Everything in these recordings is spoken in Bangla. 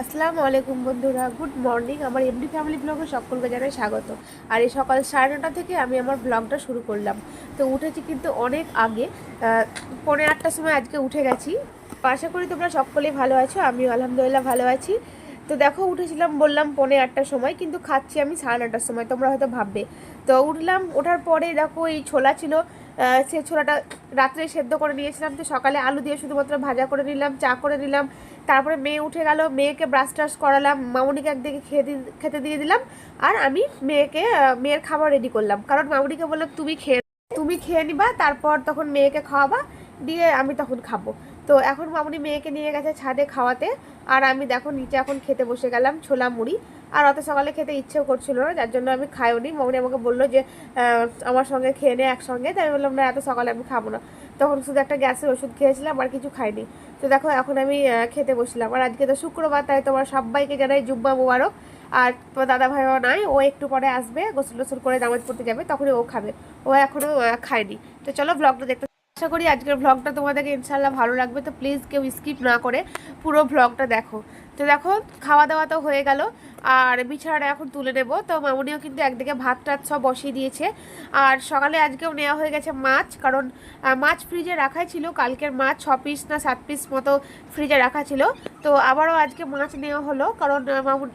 আসসালামু আলাইকুম বন্ধুরা, গুড মর্নিং। আমার এমডি ফ্যামিলি ব্লগে সকলকে জানাই স্বাগত। আর এই সকাল সাড়ে নটা থেকে আমি আমার ব্লগটা শুরু করলাম। তো উঠেছি কিন্তু অনেক আগে পনেরো আটটার সময় আজকে উঠে গেছি। আশা করি তোমরা সকলেই ভালো আছো, আমিও আলহামদুলিল্লাহ ভালো আছি। তো দেখো, উঠেছিলাম, বললাম পৌনে আটটার সময়, কিন্তু খাচ্ছি আমি সাড়ে নটার সময়, তোমরা হয়তো ভাববে। তো উঠলাম, ওঠার পরে দেখো, এই ছোলা ছিল সে ছোলাটা রাত্রে সেদ্ধ করে নিয়েছিলাম, তো সকালে আলু দিয়ে শুধুমাত্র ভাজা করে নিলাম, চা করে নিলাম। তারপরে মেয়ে উঠে গেল, মেয়েকে ব্রাশ টাশ করালাম, মামুনিকে একদিকে খেয়ে খেতে দিয়ে দিলাম, আর আমি মেয়েকে মেয়ের খাবার রেডি করলাম। কারণ মামুনিকে বললাম, তুমি খেয়ে তুমি খেয়ে নিবা, তারপর তখন মেয়েকে খাওয়াবা, দিয়ে আমি তখন খাব। তো এখন মামুনি মেয়েকে নিয়ে গেছে ছাদে খাওয়াতে। আর আমি দেখো নিচে এখন খেতে বসে গেলাম ছোলা মুড়ি। আর অত সকালে খেতে ইচ্ছেও করছিল না, যার জন্য আমি খাইওনি। মামুনি আমাকে বলল যে আমার সঙ্গে খেয়ে নে একসঙ্গে। তাই আমি বললাম, না, এত সকালে আমি খাব না। তখন শুধু একটা গ্যাসের ওষুধ খেয়েছিলাম, আর কিছু খাইনি। তো দেখো, এখন আমি খেতে বসলাম। আর আজকে তো শুক্রবার, তাই তোমার সবাইকে জানাই জুব্বা মুবারক। আর দাদা ভাইও নাই, ও একটু পরে আসবে গোসল টোসল করে নামাজ পড়তে যাবে, তখনই ও খাবে। ও এখনও খায়নি। তো চলো ব্লগটা দেখতে আশা করি আজকের ভ্লগটা তোমাদেরকে ইনশাল্লাহ ভালো লাগবে, তো প্লিজ কেউ স্কিপ না করে পুরো ভ্লগটা দেখো। তো দেখো খাওয়া দাওয়া তো হয়ে গেল, আর বিছানাটা এখন তুলে নেব। তো মামুনিও কিন্তু একদিকে ভাত টাত সব বসিয়ে দিয়েছে, আর সকালে আজকেও নেওয়া হয়ে গেছে মাছ, কারণ মাছ ফ্রিজে রাখাই ছিল, কালকের মাছ ছ পিস না সাত পিস মতো ফ্রিজে রাখা ছিল। তো আবারও আজকে মাছ নেওয়া হলো, কারণ মামুন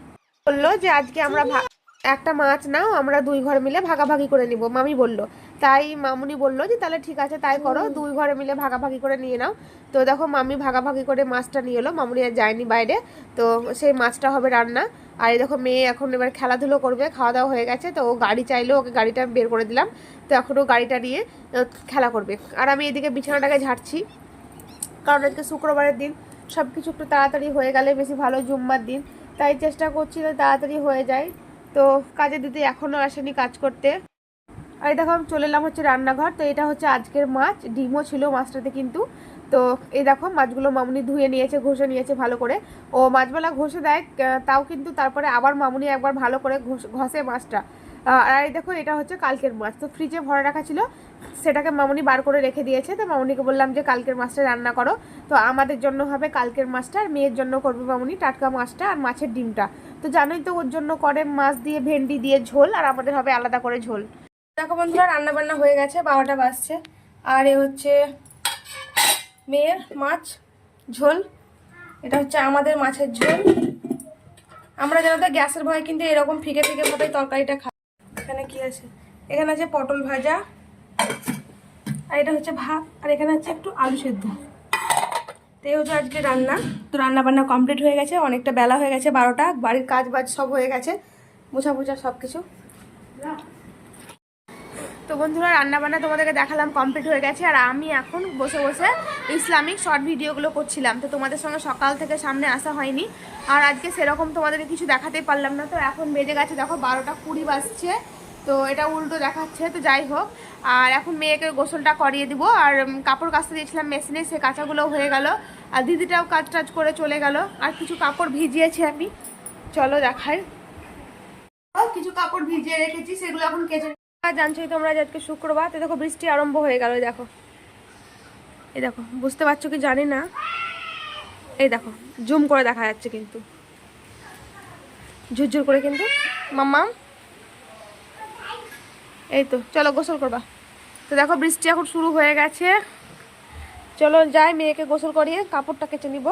বলল যে আজকে আমরা একটা মাছ নাও আমরা দুই ঘর মিলে ভাগাভাগি করে নিব মামি বলল। তাই মামুনি বলল যে তাহলে ঠিক আছে তাই করো দুই ঘরে মিলে ভাগাভাগি করে নিয়ে নাও। তো দেখো মামি ভাগাভাগি করে মাছটা নিয়ে এলো মামুনি আর যায়নি বাইরে। তো সেই মাছটা হবে রান্না। আর এই দেখো মেয়ে এখন এবার খেলাধুলো করবে খাওয়া দাওয়া হয়ে গেছে তো ও গাড়ি চাইলো ওকে গাড়িটা বের করে দিলাম। তো এখন ও গাড়িটা নিয়ে খেলা করবে। আর আমি এদিকে বিছানাটাকে ঝাড়ছি। কারণ আজকে শুক্রবারের দিন সব কিছু একটু তাড়াতাড়ি হয়ে গেলে বেশি ভালো জুম্মার দিন। তাই চেষ্টা করছি তাড়াতাড়ি হয়ে যায়। তো কাজে দিদি এখনও আসেনি কাজ করতে। আর দেখো, আমি চলে এলাম হচ্ছে রান্নাঘর, তো এটা হচ্ছে আজকের মাছ, ডিমও ছিল মাছটাতে কিন্তু। তো এই দেখো, মাছগুলো মামুনি ধুয়ে নিয়েছে, ঘষে নিয়েছে ভালো করে। ও মাছবেলা ঘষে দেয় তাও কিন্তু তারপরে আবার মামুনি একবার ভালো করে ঘষ- মাছটা। আর এই দেখো, এটা হচ্ছে কালকের মাছ। তো ফ্রিজে ভরে রাখা ছিল, সেটাকে মামুনি বার করে রেখে দিয়েছে। তো মামুনিকে বললাম যে, কালকের মাছটা রান্না করো। তো আমাদের জন্য হবে কালকের মাছটা, আর মেয়ের জন্য করবে মামুনি টাটকা মাছটা আর মাছের ডিমটা। তো জানোই তো ওর জন্য করে মাছ দিয়ে, ভেন্ডি দিয়ে ঝোল, আর আমাদের হবে আলাদা করে ঝোল। দেখো বন্ধুরা রান্না বান্না হয়ে গেছে, বারোটা বাজছে। আর এ হচ্ছে মেয়ের মাছ, ঝোল। এটা হচ্ছে আমাদের মাছের ঝোল। আমরা জানাতে গ্যাসের ভয় কিন্তু এরকম ফিকে ফিকে ভাবে তরকারিটা খাই এখানে কি আছে? এখানে আছে পটল ভাজা, আর এটা হচ্ছে ভাত, আর এখানে হচ্ছে একটু আলু সেদ্ধ। তো এই হচ্ছে আজকে রান্না। তো রান্না বান্না কমপ্লিট হয়ে গেছে, অনেকটা বেলা হয়ে গেছে বারোটা, বাড়ির কাজ বাজ সব হয়ে গেছে মোছা মোছা সব কিছু। তো বন্ধুরা রান্না বান্না তোমাদেরকে দেখালাম কমপ্লিট হয়ে গেছে, আর আমি এখন বসে বসে ইসলামিক শর্ট ভিডিওগুলো করছিলাম। তো তোমাদের সঙ্গে সকাল থেকে সামনে আসা হয়নি, আর আজকে সেরকম তোমাদেরকে কিছু দেখাতে পারলাম না। তো এখন বেজে গেছে, দেখো বারোটা কুড়ি বাজছে। তো এটা উল্টো দেখাচ্ছে, তো যাই হোক। আর এখন মেয়েকে গোসলটা করিয়ে দিব। আর কাপড় কাচতে দিয়েছিলাম মেশিনে, সে কাঁচাগুলো হয়ে গেল। আর দিদিটাও কাজ টাজ করে চলে গেল। আর কিছু কাপড় ভিজিয়েছি আমি। চলো দেখাই। কিছু কাপড় ভিজিয়ে রেখেছি, সেগুলো এখন কেচে আর জানছোই তোমরা আজকে শুক্রবার, তো দেখো বৃষ্টি আরম্ভ হয়ে গেল, দেখো। এই দেখো, বুঝতে পারছ কি জানি না? এই দেখো, জুম করে দেখা যাচ্ছে কিন্তু। ঝুরঝুর করে কিন্তু। মাম্মা এই তো, চলো গোসল করবা। তো দেখো, বৃষ্টি এখন শুরু হয়ে গেছে। চলো যাই, মেয়েকে গোসল করিয়ে কাপড়টা কেচে নিব।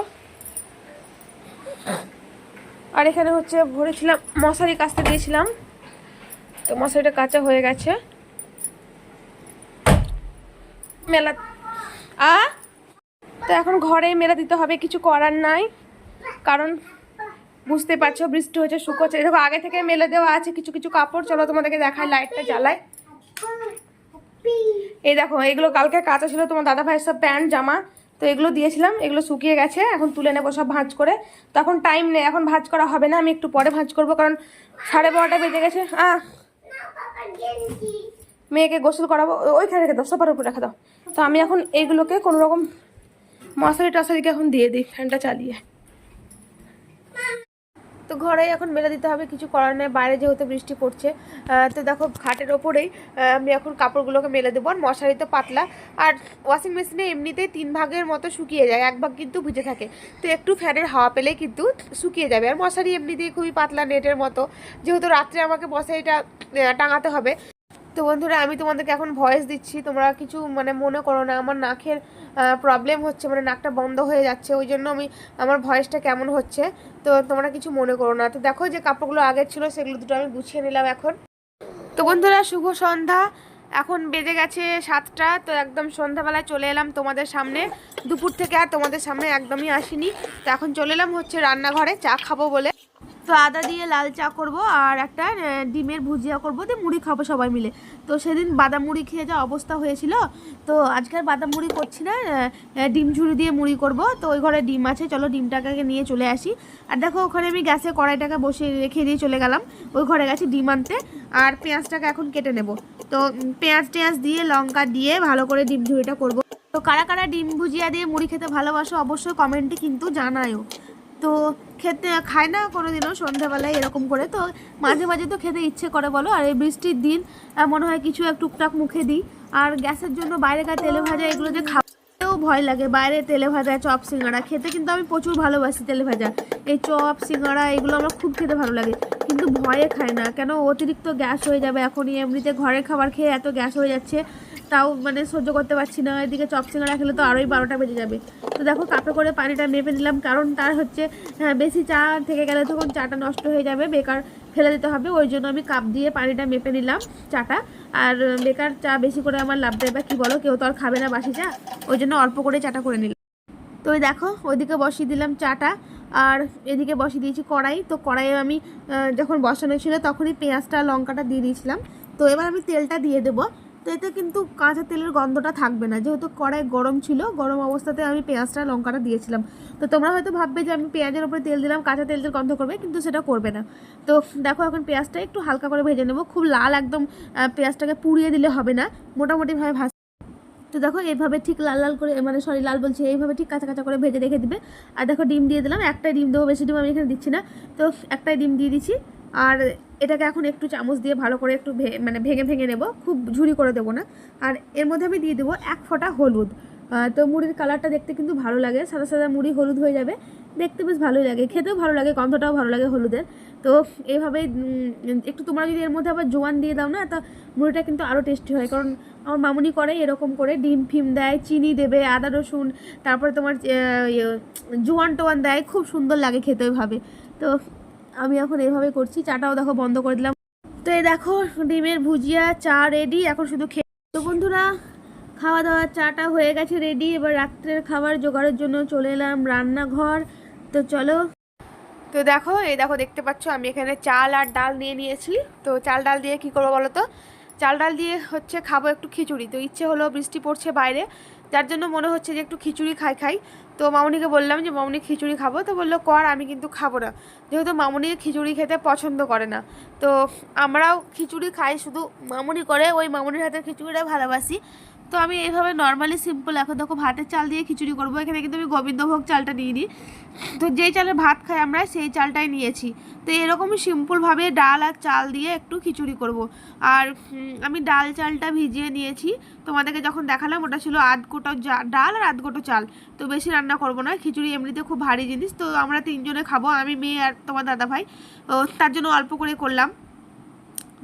আর এখানে হচ্ছে, ভরেছিলাম মশারি কাচতে দিয়েছিলাম। তো মশারিটা কাঁচা হয়ে গেছে। মেলা আ? তো এখন ঘরেই মেলা দিতে হবে, কিছু করার নাই। কারণ বুঝতে পারছ, বৃষ্টি হচ্ছে। শুকোচ্ছে দেখো, আগে থেকে মেলে দেওয়া আছে, কিছু কিছু কাপড়। চলো তোমাদেরকে দেখায় লাইটটা জ্বালায় এই দেখো, এগুলো কালকে কাঁচা ছিল, তোমার দাদা ভাইয়ের সব প্যান্ট, জামা। তো এগুলো দিয়েছিলাম, এগুলো শুকিয়ে গেছে, এখন তুলে নেব সব ভাঁজ করে। তখন টাইম নেই, এখন ভাঁজ করা হবে না, আমি একটু পরে ভাঁজ করব, কারণ সাড়ে বারোটা বেজে গেছে। আহ, মেয়েকে গোসল করাবো ওইখানে রেখে দাও, সোফার উপর রেখে দাও। তো আমি এখন এইগুলোকে কোনো রকম মশারি টশারিকে এখন দিয়ে দিই, ফ্যানটা চালিয়ে। তো ঘরে এখন মেলে দিতে হবে, কিছু করার নেই, বাইরে যেহেতু বৃষ্টি পড়ছে তো দেখো খাটের ওপরেই আমি এখন কাপড়গুলোকে মেলে দেবো, আর মশারি তো পাতলা, আর ওয়াশিং মেশিনে এমনিতেই তিন ভাগের মতো শুকিয়ে যায়, এক ভাগ কিন্তু ভিজে থাকে, তো একটু ফ্যানের হাওয়া পেলেই কিন্তু শুকিয়ে যাবে, আর মশারি এমনিতেই খুবই পাতলা নেটের মতো, যেহেতু রাত্রে আমাকে মশারিটা টাঙাতে হবে তো বন্ধুরা, আমি তোমাদেরকে এখন ভয়েস দিচ্ছি। তোমরা কিছু মানে মনে করো না, আমার নাকের প্রবলেম হচ্ছে মানে নাকটা বন্ধ হয়ে যাচ্ছে, ওই জন্য আমি আমার ভয়েসটা কেমন হচ্ছে, তো তোমরা কিছু মনে করো না। তো দেখো যে কাপড়গুলো আগের ছিল, সেগুলো দুটো আমি গুছিয়ে নিলাম এখন। তো বন্ধুরা, শুভ সন্ধ্যা। এখন বেজে গেছে সাতটা, তো একদম সন্ধ্যাবেলায় চলে এলাম তোমাদের সামনে। দুপুর থেকে আর তোমাদের সামনে একদমই আসিনি। তো এখন চলে এলাম হচ্ছে রান্নাঘরে, চা খাব বলে। তো আদা দিয়ে লাল চা করব আর একটা ডিমের ভুজিয়া করব দিয়ে মুড়ি খাব সবাই মিলে। তো সেদিন বাদাম মুড়ি খেয়ে যা অবস্থা হয়েছিল। তো আজকের বাদাম মুড়ি করছি না ডিম ঝুড়ি দিয়ে মুড়ি করব। তো ওই ঘরে ডিম আছে, চলো ডিমটাকে নিয়ে চলে আসি। আর দেখো, ওখানে আমি গ্যাসে কড়াইটাকে বসে রেখে দিয়ে চলে গেলাম। ওই ঘরে গেছি ডিম আনতে। আর পেঁয়াজটাকে এখন কেটে নেব। তো পেঁয়াজ টেঁয়াজ দিয়ে, লঙ্কা দিয়ে ভালো করে ডিম ঝুড়িটা করব। তো কারা কারা ডিম ভুজিয়া দিয়ে মুড়ি খেতে ভালোবাসো অবশ্যই কমেন্টে কিন্তু জানায়ও। তো খেতে খায় না কোনোদিনও সন্ধ্যাবেলায় এরকম করে। তো মাঝে মাঝে তো খেতে ইচ্ছে করে বলো, আর এই বৃষ্টির দিন মনে হয় কিছু এক টুকটাক মুখে দিই। আর গ্যাসের জন্য বাইরে বাইরেকার তেলে ভাজা এগুলো যে খাওয়াতেও ভয় লাগে। বাইরে তেলে ভাজা চপ, সিঙ্গাড়া খেতে কিন্তু আমি প্রচুর ভালোবাসি তেলে ভাজা। এই চপ, সিঙ্গাড়া এগুলো আমার খুব খেতে ভালো লাগে। কিন্তু ভয়ে খায় না। কেন অতিরিক্ত গ্যাস হয়ে যাবে এখনই। এমনিতে ঘরের খাবার খেয়ে এত গ্যাস হয়ে যাচ্ছে। তাও মানে সহ্য করতে পারছি না এদিকে চপ সিঙ্গাড়া খেলে তো আরোই বারোটা বেজে যাবে। তো দেখো কাপে করে পানিটা মেপে নিলাম কারণ তার হচ্ছে হ্যাঁ, বেশি চা থেকে গেলে তখন চাটা নষ্ট হয়ে যাবে বেকার ফেলে দিতে হবে ওই জন্য আমি কাপ দিয়ে পানিটা মেপে নিলাম চাটা। আর বেকার চা বেশি করে আমার লাভ দেয় বা কী বলো কেউ তো আর খাবে না বাসি চা ওই জন্য অল্প করে চাটা করে নিলাম। তো ওই দেখো ওইদিকে বসিয়ে দিলাম চাটা আর এদিকে বসিয়ে দিয়েছি কড়াই তো কড়াইয়ে আমি যখন বসানো ছিল তখনই পেঁয়াজটা লঙ্কাটা দিয়ে দিয়েছিলাম। তো এবার আমি তেলটা দিয়ে দেবো। তো এতে কিন্তু কাঁচা তেলের গন্ধটা থাকবে না। যেহেতু কড়াই গরম ছিল, গরম অবস্থাতে আমি পেঁয়াজটা, লঙ্কাটা দিয়েছিলাম। তো তোমরা হয়তো ভাববে যে আমি পেঁয়াজের উপরে তেল দিলাম, কাঁচা তেলের গন্ধ করবে, কিন্তু সেটা করবে না। তো দেখো এখন পেঁয়াজটা একটু হালকা করে ভেজে নেব। খুব লাল একদম পেঁয়াজটাকে পুড়িয়ে দিলে হবে না। মোটামুটিভাবে ভাজ তো দেখো এইভাবে ঠিক লাল লাল করে মানে সরি লাল বলছি, এইভাবে ঠিক কাঁচা কাঁচা করে ভেজে রেখে দিবে। আর দেখো ডিম দিয়ে দিলাম, একটাই ডিম দেবো, বেশি ডিম আমি এখানে দিচ্ছি না। তো একটাই ডিম দিয়ে দিচ্ছি। আর এটাকে এখন একটু চামচ দিয়ে ভালো করে একটু মানে ভেঙে ভেঙে নেব খুব ঝুরি করে দেবো না। আর এর মধ্যে আমি দিয়ে দেবো এক ফোঁটা হলুদ। তো মুড়ির কালারটা দেখতে কিন্তু ভালো লাগে সাদা সাদা মুড়ি হলুদ হয়ে যাবে। দেখতে বেশ ভালোই লাগে খেতেও ভালো লাগে গন্ধটাও ভালো লাগে হলুদের। তো এইভাবে একটু তোমরা যদি এর মধ্যে আবার জোয়ান দিয়ে দাও না তা মুড়িটা কিন্তু আরও টেস্টি হয়। কারণ আমার মামুনি করে এরকম করে ডিম ফিম দেয় চিনি দেবে আদা রসুন তারপরে তোমার ইয়ে, জোয়ান টোয়ান দেয় খুব সুন্দর লাগে খেতে ওইভাবে। তো আমি এখন এইভাবে করছি, চাটাও দেখো বন্ধ করে দিলাম। তো এই দেখো, ডিমের ভুজিয়া, চা রেডি এখন শুধু খেয়ে তো বন্ধুরা খাওয়া দাওয়া চাটা হয়ে গেছে রেডি এবার রাত্রের খাবার জোগাড়ের জন্য চলে এলাম রান্নাঘর। তো চলো। তো দেখো, এই দেখো, দেখতে পাচ্ছ, আমি এখানে চাল আর ডাল নিয়ে নিয়েছি। তো চাল ডাল দিয়ে কি করব বলো তো? চাল ডাল দিয়ে হচ্ছে খাব একটু খিচুড়ি। তো ইচ্ছে হলো বৃষ্টি পড়ছে বাইরে। যার জন্য মনে হচ্ছে যে একটু খিচুড়ি খাই খাই। তো মামুনিকে বললাম যে, মামুনি, খিচুড়ি খাব? তো বলল, কর, আমি কিন্তু খাব না। যেহেতু মামুনি খিচুড়ি খেতে পছন্দ করে না। তো আমরাও খিচুড়ি খাই, শুধু মামুনি করে, ওই মামুনির হাতের খিচুড়িটা ভালোবাসি। তো আমি এইভাবে নর্মালি সিম্পল এখন দেখো ভাতের চাল দিয়ে খিচুড়ি করব। এখানে কিন্তু আমি গোবিন্দভোগ চালটা নিয়ে নিই তো যেই চালের ভাত খাই আমরা, সেই চালটাই নিয়েছি। তো এরকমই সিম্পলভাবে ডাল আর চাল দিয়ে একটু খিচুড়ি করব। আর আমি ডাল চালটা ভিজিয়ে নিয়েছি। তোমাদেরকে যখন দেখালাম, ওটা ছিল আধ গোটো ডাল আর আধ গোটো চাল। তো বেশি রান্না করব না, খিচুড়ি এমনিতে খুব ভারী জিনিস। তো আমরা তিনজনে খাব, আমি, মেয়ে আর তোমার দাদা ভাই তার জন্য অল্প করে করলাম।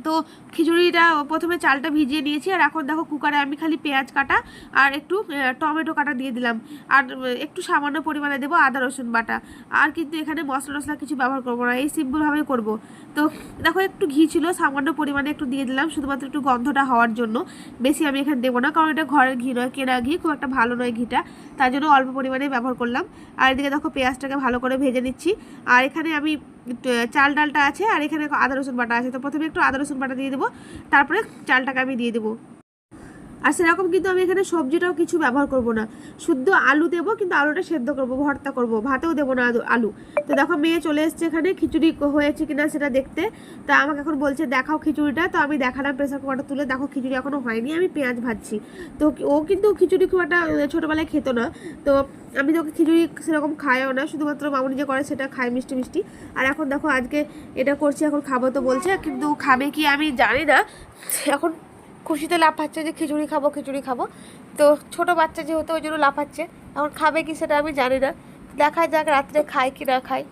তো খিচুড়িটা প্রথমে চালটা ভিজিয়ে নিয়েছি, আর এখন দেখো কুকারে আমি খালি পেঁয়াজ কাটা আর একটু টমেটো কাটা দিয়ে দিলাম। আর একটু সামান্য পরিমাণে দেবো আদা, রসুন বাটা। আর কিন্তু এখানে মশলা টশলা কিছু ব্যবহার করব না, এই সিম্পলভাবেই করব। তো দেখো একটু ঘি ছিল, সামান্য পরিমাণে একটু দিয়ে দিলাম, শুধুমাত্র একটু গন্ধটা হওয়ার জন্য। বেশি আমি এখানে দেবো না, কারণ এটা ঘরের ঘি নয়, কেনা ঘি, খুব একটা ভালো নয় ঘিটা। তার জন্য অল্প পরিমাণে ব্যবহার করলাম। আর এদিকে দেখো পেঁয়াজটাকে ভালো করে ভেজে নিচ্ছি। আর এখানে আমি চাল ডালটা আছে আর এখানে আদা রসুন বাটা আছে। তো প্রথমে একটু আদা রসুন বাটা দিয়ে দেবো, তারপরে চালটাকে আমি দিয়ে দেবো। আর সেরকম কিন্তু আমি এখানে সবজিটাও কিছু ব্যবহার করব না। শুদ্ধ আলু দেবো, কিন্তু আলুটা সেদ্ধ করব, ভর্তা করব, ভাতেও দেবো না আলু- তো দেখো, মেয়ে চলে এসছে এখানে, খিচুড়ি হয়েছে কিনা সেটা দেখতে। তা আমাকে এখন বলছে, দেখাও খিচুড়িটা। তো আমি দেখালাম প্রেসার কুকারটা তুলে, দেখো, খিচুড়ি এখনও হয়নি, আমি পেঁয়াজ ভাজছি। তো ও কিন্তু খিচুড়ি খুব একটা ছোটোবেলায় খেতো না। তো আমি তো খিচুড়ি সেরকম খাইও না, শুধুমাত্র মামুনি যে করে সেটা খায় মিষ্টি মিষ্টি। আর এখন দেখো, আজকে এটা করছি, এখন খাব তো বলছে, কিন্তু খাবে কি আমি জানি না। এখন খুশিতে লাফাচ্ছে যে খিচুড়ি খাব খিচুড়ি খাব। তো ছোট বাচ্চা যেহেতু ওই জন্য লাফাচ্ছে, এখন খাবে কি সেটা আমি জানি না। দেখা যাক রাত্রে খায় কি না খায়।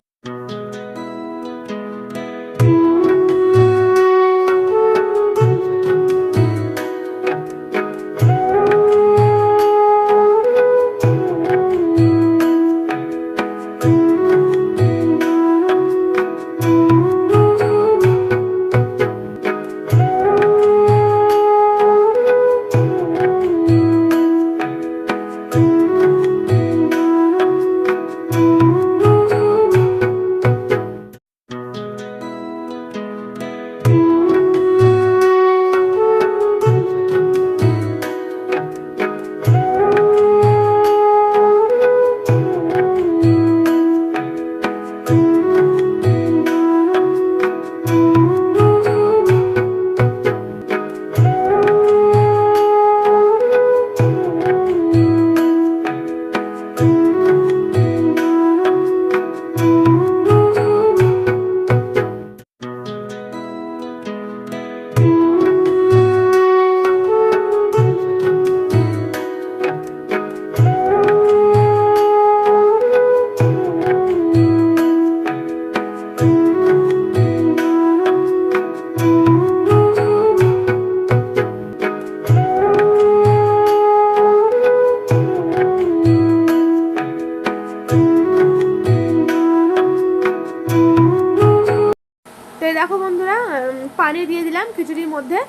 পানি দিয়ে দিলাম, খিচুড়ির মধ্যে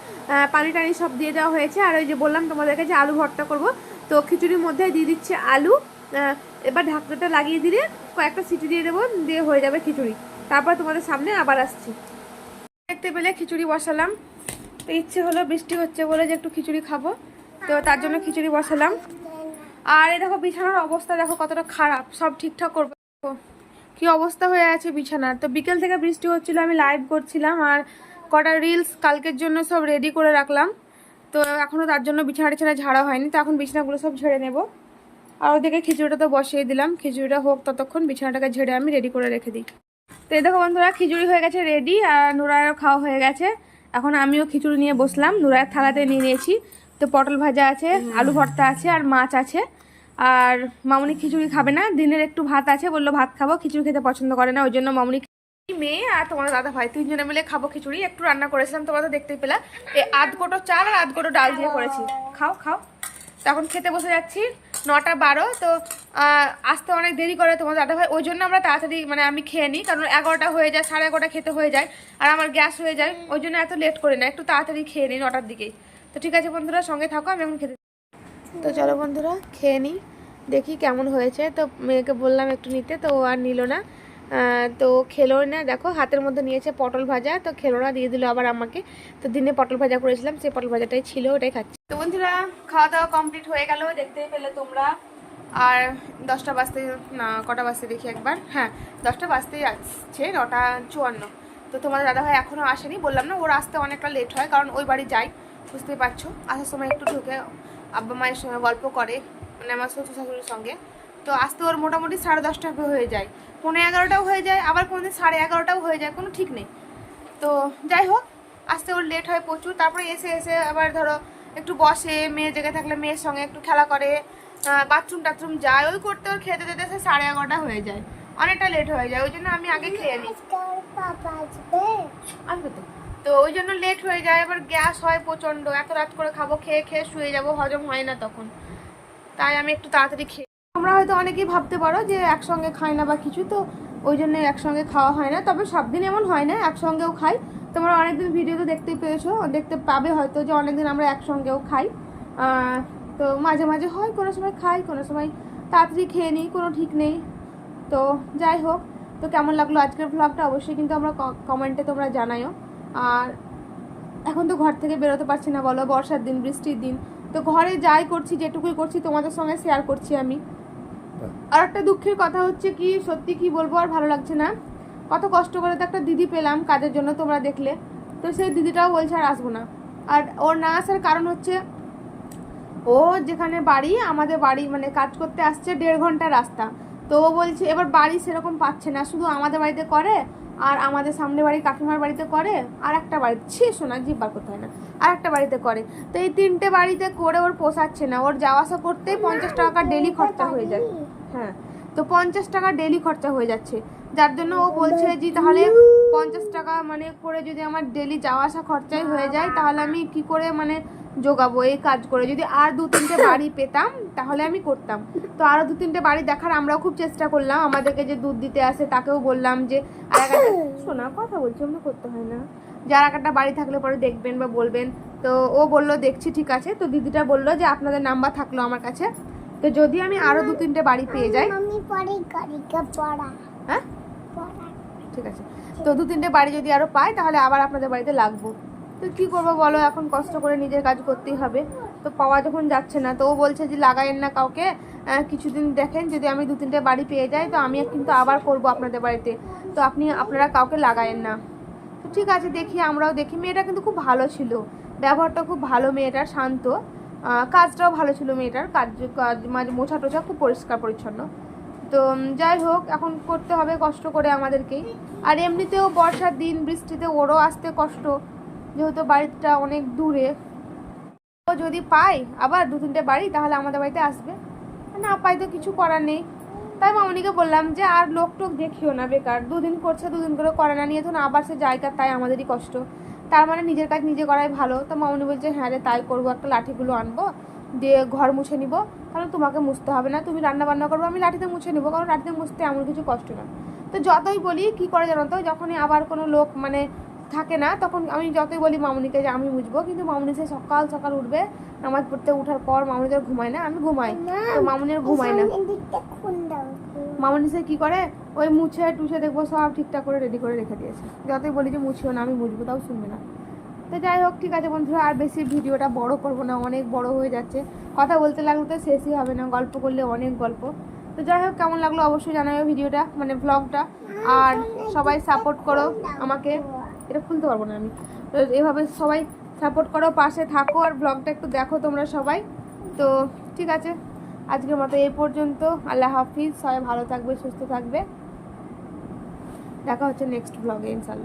পানি টানি সব দিয়ে দেওয়া হয়েছে। আর ওই যে বললাম তোমাদেরকে যে আলু ভর্তা করব, তো খিচুড়ির মধ্যে দিয়ে দিচ্ছে আলু। এবার ঢাকনাটা লাগিয়ে দিলে কয়েকটা সিটি দিয়ে দেবো, দিয়ে হয়ে যাবে খিচুড়ি। তারপর তোমাদের সামনে আবার আসছি। দেখতে পেলে খিচুড়ি বসালাম। তো ইচ্ছে হলো বৃষ্টি হচ্ছে বলে যে একটু খিচুড়ি খাব। তো তার জন্য খিচুড়ি বসালাম। আর এই দেখো বিছানার অবস্থা দেখো কতটা খারাপ, সব ঠিকঠাক করব। কি অবস্থা হয়ে আছে বিছানার। তো বিকেল থেকে বৃষ্টি হচ্ছিল, আমি লাইভ করছিলাম। আর কটা রিলস কালকের জন্য সব রেডি করে রাখলাম। তো এখনও তার জন্য বিছানা টিছানা ঝাড়া হয়নি, তো এখন বিছানাগুলো সব ঝেড়ে নেব। আর ওদিকে খিচুড়িটা তো বসিয়ে দিলাম, খিচুড়িটা হোক ততক্ষণ বিছানাটাকে ঝেড়ে আমি রেডি করে রেখে দিই। তো এই দেখো বন্ধুরা, খিচুড়ি হয়ে গেছে রেডি আর নুরায়েরও খাওয়া হয়ে গেছে। এখন আমিও খিচুড়ি নিয়ে বসলাম, নুরায়ের থালাতে নিয়ে নিয়েছি। তো পটল ভাজা আছে, আলু ভর্তা আছে আর মাছ আছে। আর মামুনি খিচুড়ি খাবে না, দিনের একটু ভাত আছে, বলল ভাত খাব, খিচুড়ি খেতে পছন্দ করে না, ওই জন্য মামুনি মেয়ে আর তোমার দাদা ভাই, তিনজনে মিলে খাব খিচুড়ি, একটু রান্না করেছিলাম, তোমরা তো দেখতেই পেলা। এই আধ কোটো চাল আর আধ কোটো ডাল দিয়ে করেছি। খাও খাও। তো এখন খেতে বসে যাচ্ছি, নটা বারো, তো আসতে অনেক দেরি করে তোমার দাদা ভাই, ওই জন্য আমরা তাড়াতাড়ি মানে আমি খেয়ে নিই, কারণ এগারোটা হয়ে যায়, সাড়ে এগারোটা খেতে হয়ে যায়, আর আমার গ্যাস হয়ে যায়, ওই জন্য এত লেট করি না, একটু তাড়াতাড়ি খেয়ে নিই নটার দিকেই। তো ঠিক আছে বন্ধুরা, সঙ্গে থাকো, আমি এখন খেতে তো চলো বন্ধুরা, খেয়ে নিই, দেখি কেমন হয়েছে। তো মেয়েকে বললাম একটু নিতে, তো ও আর নিল না। তো খেলো না, দেখো, হাতের মধ্যে নিয়েছে পটল ভাজা, তো খেলো না দিয়ে দিল আবার আমাকে। তো দিনে পটল ভাজা করেছিলাম, সেই পটল ভাজাটাই ছিল, ওটাই খাচ্ছি। তো বন্ধুরা খাওয়া দাওয়া কমপ্লিট হয়ে গেল, দেখতেই পেলে তোমরা। আর দশটা বাজতে, না, কটা বাজতে দেখি একবার। হ্যাঁ দশটা বাজতেই আসছে, নটা চুয়ান্ন। তো তোমার দাদাভাই এখনও আসেনি, বললাম না, ওর আসতে অনেকটা লেট হয়, কারণ ওই বাড়ি যাই বুঝতেই পারছ? আসার সময় একটু ঢুকে আব্বা মায়ের সঙ্গে গল্প করে মানে আমার শ্বশুর শাশুড়ির সঙ্গে। তো আসতে ওর মোটামুটি সাড়ে দশটা হয়ে যায়। পনেরো এগারোটাও হয়ে যায়, আবার কোনোদিন সাড়ে এগারোটাও হয়ে যায়, কোনো ঠিক নেই। তো যাই হোক, আসতে ওর লেট হয় প্রচুর, তারপরে এসে এসে আবার ধরো একটু বসে, মেয়ে জেগে থাকলে মেয়ের সঙ্গে একটু খেলা করে বাথরুম টাথরুম যায়, ওই করতে ওর খেতে যেতে সে সাড়ে এগারোটা হয়ে যায়, অনেকটা লেট হয়ে যায়, ওই জন্য আমি আগে খেয়ে নিই। আসবে তো তো ওই জন্য লেট হয়ে যায় এবার গ্যাস হয় প্রচণ্ড, এত রাত করে খাব, খেয়ে খেয়ে শুয়ে যাব, হজম হয় না তখন। তাই আমি একটু তাড়াতাড়ি খেয়ে তোমরা হয়তো অনেকেই ভাবতে পারো যে একসঙ্গে খাই না বা কিছু, তো ওই জন্য একসঙ্গে খাওয়া হয় না। তবে সব দিন এমন হয় না, একসঙ্গেও খাই। তোমরা অনেকদিন ভিডিও তো দেখতে পেয়েছ, দেখতে পাবে হয়তো যে অনেকদিন আমরা একসঙ্গেও খাই। তো মাঝে মাঝে হয়, কোনো সময় খাই, কোনো সময় তাড়াতাড়ি খেয়ে নিই, কোনো ঠিক নেই। তো যাই হোক, তো কেমন লাগল আজকের ভ্লগটা অবশ্যই কিন্তু আমরা কমেন্টে তোমরা জানাইও আর এখন তো ঘর থেকে বেরোতে পারছি না, বলো, বর্ষার দিন, বৃষ্টির দিন। তো ঘরে যাই করছি, যেটুকুই করছি, তোমাদের সঙ্গে শেয়ার করছি আমি। আর একটা দুঃখের কথা হচ্ছে কি, সত্যি কি বলব আর ভালো লাগছে না। কত কষ্ট করে তো একটা দিদি পেলাম কাজের জন্য তোমরা দেখলে। তো সেই দিদিটাও বলছে আর আসব না। আর ওর না আসার কারণ হচ্ছে, ও যেখানে বাড়ি, আমাদের বাড়ি মানে কাজ করতে আসছে দেড় ঘণ্টা রাস্তা। তো ও বলছে, এবার বাড়ি সেরকম পাচ্ছে না, শুধু আমাদের বাড়িতে করে আর আমাদের সামনে বাড়ি কাকিমার বাড়িতে করে আর একটা বাড়িতে ছি শোনা জিব্বার করতে হয় না। আর একটা বাড়িতে করে। তো এই তিনটে বাড়িতে করে ওর পোষাচ্ছে না। ওর যাওয়া আসা করতেই পঞ্চাশ টাকা ডেলি খরচা হয়ে যায়। হ্যাঁ তো পঞ্চাশ টাকা ডেলি খরচা হয়ে যাচ্ছে। যার জন্য ও বলছে যে, তাহলে পঞ্চাশ টাকা মানে করে যদি আমার ডেলি যাওয়া আসা খরচাই হয়ে যায়, তাহলে আমি কি করে মানে যোগাবো এই কাজ করে? যদি আর দু তিনটে বাড়ি পেতাম, তাহলে আমি করতাম। তো আরও দু তিনটে বাড়ি দেখার আমরাও খুব চেষ্টা করলাম। আমাদেরকে যে দুধ দিতে আসে, তাকেও বললাম যে, আর শোনা, কথা বলছি, আমরা করতে হয় না। যার এক একটা বাড়ি থাকলে পরে দেখবেন বা বলবেন। তো ও বলল, দেখছি, ঠিক আছে। তো দিদিটা বলল যে, আপনাদের নাম্বার থাকল আমার কাছে। তো যদি আমি আরও দু তিনটে বাড়ি পেয়ে যাই আমি পরে পড়া হ্যাঁ? ঠিক আছে। তো দু তিনটে বাড়ি যদি আরও পাই তাহলে আবার আপনাদের বাড়িতে লাগবো। তো কি করব বলো? এখন কষ্ট করে নিজের কাজ করতেই হবে। তো পাওয়া যখন যাচ্ছে না তো ও বলছে যে লাগায়েন না কাউকে। কিছুদিন দেখেন যদি আমি দু তিনটে বাড়ি পেয়ে যাই তো আমি কিন্তু আবার করব আপনাদের বাড়িতে। তো আপনি আপনারা কাউকে লাগায়েন না। তো ঠিক আছে দেখি আমরাও দেখি। মেয়েটা কিন্তু খুব ভালো ছিল। ব্যবহারটা খুব ভালো মেয়েটার শান্ত। কাজটাও ভালো ছিল মেয়েটার। কাজ কাজ মাঝে মোছা টোছা খুব পরিষ্কার পরিচ্ছন্ন। তো যাই হোক, এখন করতে হবে কষ্ট করে আমাদেরকেই। আর এমনিতেও বর্ষার দিন, বৃষ্টিতে ওরও আসতে কষ্ট, যেহেতু বাড়িটা অনেক দূরে। ও যদি পাই আবার দু তিনটে বাড়ি, তাহলে আমাদের বাড়িতে আসবে। না পাই তো কিছু করার নেই। তাই মামনিকে বললাম যে, আর লোক টোক দেখিও না, বেকার। দুদিন করছে, দুদিন করে করে না, নিয়ে তখন আবার সে জায়গা, তাই আমাদেরই কষ্ট। তার মানে নিজের কাজ নিজে করাই ভালো। তো মামনি বলছে হ্যাঁ রে তাই করব একটা লাঠিগুলো আনব দিয়ে ঘর মুছে নিব। কারণ তোমাকে মুছতে হবে না তুমি রান্না বান্না করব আমি লাঠিতে মুছে নিবো কারণ লাঠিতে মুছতে এমন কিছু কষ্ট না। তো যতই বলি কি করে জানো তো যখনই আবার কোনো লোক মানে থাকে না তখন আমি যতই বলি মামনিকে যে আমি মুছবো কিন্তু মামনি সে সকাল সকাল উঠবে নামাজ পড়তে উঠার পর মামনি তো ঘুমায় না আমি ঘুমাই। তো মামনি আর ঘুমায় না। মামনি সে কি করে? ওই মুছে টুছে দেখব, সব ঠিকঠাক করে রেডি করে রেখে দিয়েছে। যতই বলি যে মুছিও না, আমি মুছবো, তাও শুনবে না। তো যাই হোক, ঠিক আছে বন্ধুরা, আর বেশি ভিডিওটা বড় করব না, অনেক বড় হয়ে যাচ্ছে। কথা বলতে লাগলে তো শেষই হবে না, গল্প করলে অনেক গল্প। তো যাই হোক, কেমন লাগল অবশ্যই জানাবে ভিডিওটা মানে ব্লগটা আর সবাই সাপোর্ট করো আমাকে। এটা খুলতে পারব না আমি। তো এভাবে সবাই সাপোর্ট করো, পাশে থাকো আর ব্লগটা একটু দেখো তোমরা সবাই। তো ঠিক আছে। আজকের মতো এই পর্যন্ত। আল্লাহ হাফিজ, সবাই ভালো থাকবে, সুস্থ থাকবে। দেখা হচ্ছে নেক্সট ব্লগে ইনশাল্লাহ